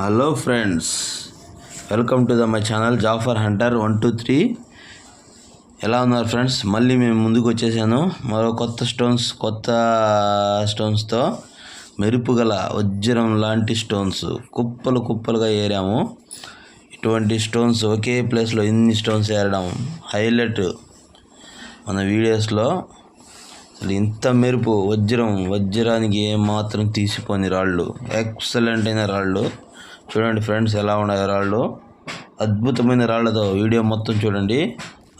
Hello friends welcome to the my channel Jafar hunter one two three. ఎలా ఉన్నారు friends? మళ్ళీ మేము ముందుకు వచ్చేసాను. మరో కొత్త స్టోన్స్ కొత్త స్టోన్స్తో మెరుపు గల వజ్రం లాంటి స్టోన్స్ కుప్పలు కుప్పలుగా ఏరాము. ఇటువంటి స్టోన్స్ ఒకే ప్లేస్లో ఇన్ని స్టోన్స్ ఏరడం హైలైట్ మన వీడియోస్లో. అసలు ఇంత మెరుపు వజ్రం వజ్రానికి ఏమాత్రం తీసిపోని రాళ్ళు ఎక్సలెంట్ అయిన రాళ్ళు. చూడండి ఫ్రెండ్స్ ఎలా ఉన్నాయి రాళ్ళు. అద్భుతమైన రాళ్ళతో వీడియో మొత్తం చూడండి.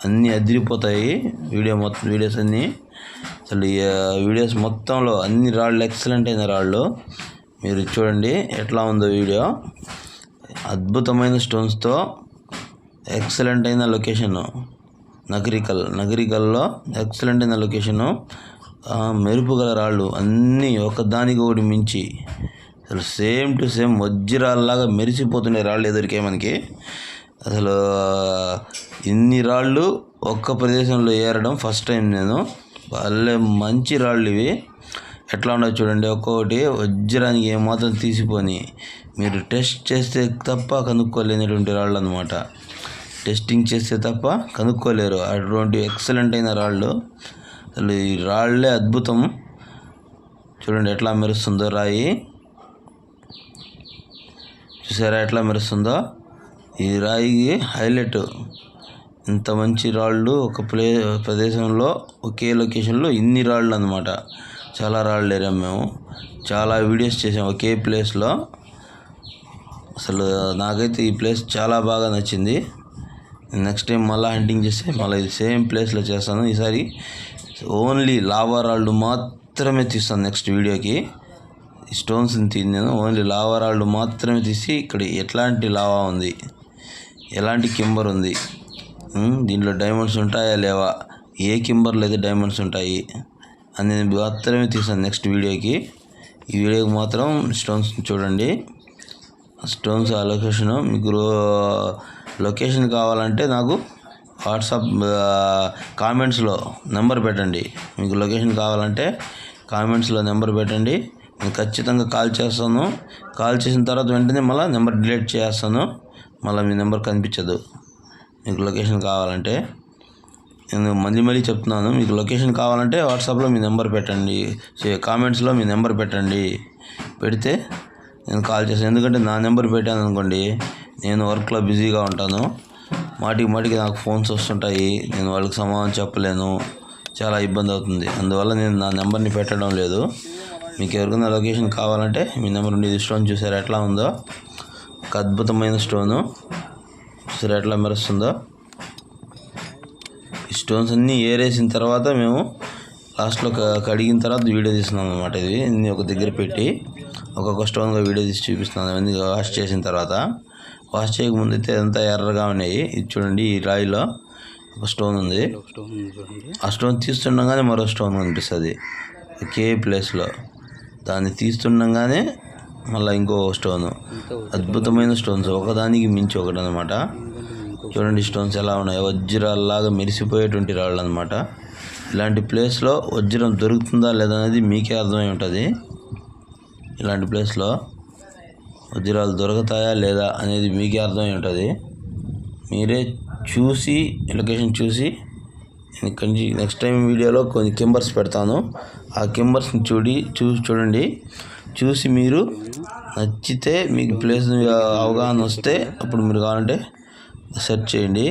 అన్నీ అదిరిపోతాయి వీడియో మొత్తం వీడియోస్ అన్నీ. అసలు వీడియోస్ మొత్తంలో అన్ని రాళ్ళు ఎక్సలెంట్ అయిన రాళ్ళు. మీరు చూడండి ఎట్లా ఉందో వీడియో. అద్భుతమైన స్టోన్స్తో ఎక్సలెంట్ అయిన లొకేషన్ నగరికల్ నగరికల్లో ఎక్సలెంట్ అయిన లొకేషను మెరుపుగల రాళ్ళు అన్నీ ఒకదానికి ఒకటి మించి. అసలు సేమ్ టు సేమ్ వజ్రాల్లాగా మెరిసిపోతున్నాయి రాళ్ళు ఎదురికే మనకి. అసలు ఇన్ని రాళ్ళు ఒక్క ప్రదేశంలో ఏరడం ఫస్ట్ టైం నేను. భలే మంచి రాళ్ళు ఇవి. ఎట్లా ఉండవు చూడండి ఒక్కొక్కటి వజ్రానికి ఏమాత్రం తీసిపోని. మీరు టెస్ట్ చేస్తే తప్ప కనుక్కోలేనటువంటి రాళ్ళు అనమాట టెస్టింగ్ చేస్తే తప్ప కనుక్కోలేరు. అటువంటి ఎక్సలెంట్ అయిన రాళ్ళు. అసలు ఈ రాళ్ళే అద్భుతం. చూడండి ఎట్లా మెరుస్తుందో రాయి. చూసారా ఎట్లా మెరుస్తుందో? ఈ రాయికి హైలైట్. ఇంత మంచి రాళ్ళు ఒక ప్లే ప్రదేశంలో ఒకే లొకేషన్లో ఇన్ని రాళ్ళు అనమాట చాలా రాళ్ళు ఏరాం మేము. చాలా వీడియోస్ చేసాం ఒకే ప్లేస్లో. అసలు నాకైతే ఈ ప్లేస్ చాలా బాగా నచ్చింది. నెక్స్ట్ టైం మళ్ళీ హంటింగ్ చేస్తే మళ్ళీ ఇది సేమ్ ప్లేస్లో చేస్తాను. ఈసారి ఓన్లీ లావా రాళ్ళు మాత్రమే తీస్తాను నెక్స్ట్ వీడియోకి. స్టోన్స్ని తీసి నేను ఓన్లీ లావా రాళ్ళు మాత్రమే తీసి ఇక్కడ ఎట్లాంటి లావా ఉంది? ఎలాంటి కింబర్ ఉంది? దీంట్లో డైమండ్స్ ఉంటాయా లేవా? ఏ కింబర్లు అయితే డైమండ్స్ ఉంటాయి. అని నేను మాత్రమే తీసాను నెక్స్ట్ వీడియోకి. ఈ వీడియోకి మాత్రం స్టోన్స్ చూడండి. స్టోన్స్ ఆ లొకేషన్ మీకు లొకేషన్ కావాలంటే నాకు వాట్సాప్ కామెంట్స్లో నెంబర్ పెట్టండి. మీకు లొకేషన్ కావాలంటే కామెంట్స్లో నెంబర్ పెట్టండి. నేను ఖచ్చితంగా కాల్ చేస్తాను. కాల్ చేసిన తర్వాత వెంటనే మళ్ళీ నెంబర్ డిలీట్ చేస్తాను. మళ్ళీ మీ నెంబర్ కనిపించదు. మీకు లొకేషన్ కావాలంటే. నేను మళ్ళీ మళ్ళీ చెప్తున్నాను. మీకు లొకేషన్ కావాలంటే వాట్సాప్లో మీ నెంబర్ పెట్టండి. కామెంట్స్లో మీ నెంబర్ పెట్టండి. పెడితే నేను కాల్ చేస్తాను. ఎందుకంటే నా నెంబర్ పెట్టాను అనుకోండి నేను వర్క్లో బిజీగా ఉంటాను. మాటికి మాటికి నాకు ఫోన్స్ వస్తుంటాయి. నేను వాళ్ళకి సమాధానం చెప్పలేను. చాలా ఇబ్బంది అవుతుంది. అందువల్ల నేను నా నెంబర్ని పెట్టడం లేదు. మీకు ఎవరికైనా లొకేషన్ కావాలంటే మీ నెంబర్ నుండి ఇది స్టోన్ చూసారు? ఎట్లా ఉందో? ఒక అద్భుతమైన స్టోను చూసారు ఎట్లా మెరుస్తుందో? ఈ స్టోన్స్ అన్నీ ఏరేసిన తర్వాత మేము లాస్ట్లో క- కడిగిన తర్వాత వీడియో తీస్తున్నాం అనమాట ఇది. ఇన్ని ఒక దగ్గర పెట్టి ఒక్కొక్క స్టోన్గా వీడియో తీసి చూపిస్తున్నాను ఇవన్నీ వాష్ చేసిన తర్వాత. వాష్ చేయకముందు అయితే అంతా ఎర్రగా ఉన్నాయి. ఇది చూడండి ఈ రాయిలో ఒక స్టోన్ ఉంది. ఆ స్టోన్ తీస్తుండగానే మరో స్టోన్ కనిపిస్తుంది. ఒకే ప్లేస్లో దాన్ని తీస్తుండగానే మళ్ళీ ఇంకో స్టోను. అద్భుతమైన స్టోన్స్. ఒకదానికి మించి ఒకటి అనమాట చూడండి స్టోన్స్ ఎలా ఉన్నాయి. వజ్రాల్లాగా మెరిసిపోయేటువంటి రాళ్ళు అనమాట ఇలాంటి ప్లేస్లో వజ్రం దొరుకుతుందా లేదా అనేది మీకే అర్థమై ఉంటుంది. ఇలాంటి ప్లేస్లో వజ్రాలు దొరుకుతాయా లేదా అనేది మీకే అర్థమై ఉంటుంది. మీరే చూసి లొకేషన్ చూసి నుంచి నెక్స్ట్ టైం వీడియోలో కొన్ని కింబర్స్ పెడతాను. ఆ కింబర్స్ని చూడి చూసి చూడండి. చూసి మీరు నచ్చితే మీకు ప్లేస్ అవగాహన వస్తే అప్పుడు మీరు కావాలంటే సెర్చ్ చేయండి.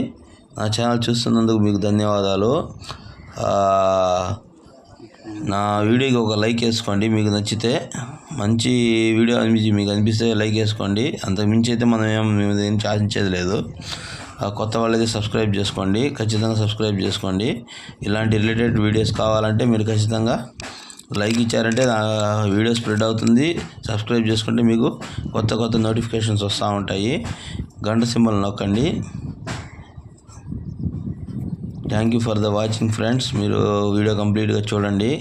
నా ఛానల్ చూస్తున్నందుకు మీకు ధన్యవాదాలు. నా వీడియోకి ఒక లైక్ వేసుకోండి మీకు నచ్చితే. మంచి వీడియో అనిపించి మీకు అనిపిస్తే లైక్ వేసుకోండి. అంతకు మించి అయితే మనం ఏం మేము ఏం ఆశించేది లేదు. కొత్త వాళ్ళైతే సబ్స్క్రైబ్ చేసుకోండి ఖచ్చితంగా సబ్స్క్రైబ్ చేసుకోండి. ఇలాంటి రిలేటెడ్ వీడియోస్ కావాలంటే మీరు ఖచ్చితంగా లైక్ ఇచ్చారంటే వీడియో స్ప్రెడ్ అవుతుంది. సబ్స్క్రైబ్ చేసుకుంటే మీకు కొత్త కొత్త నోటిఫికేషన్స్ వస్తూ ఉంటాయి. గంట సింబల్ నొక్కండి. Thank you for the watching friends మీరు వీడియో కంప్లీట్గా చూడండి.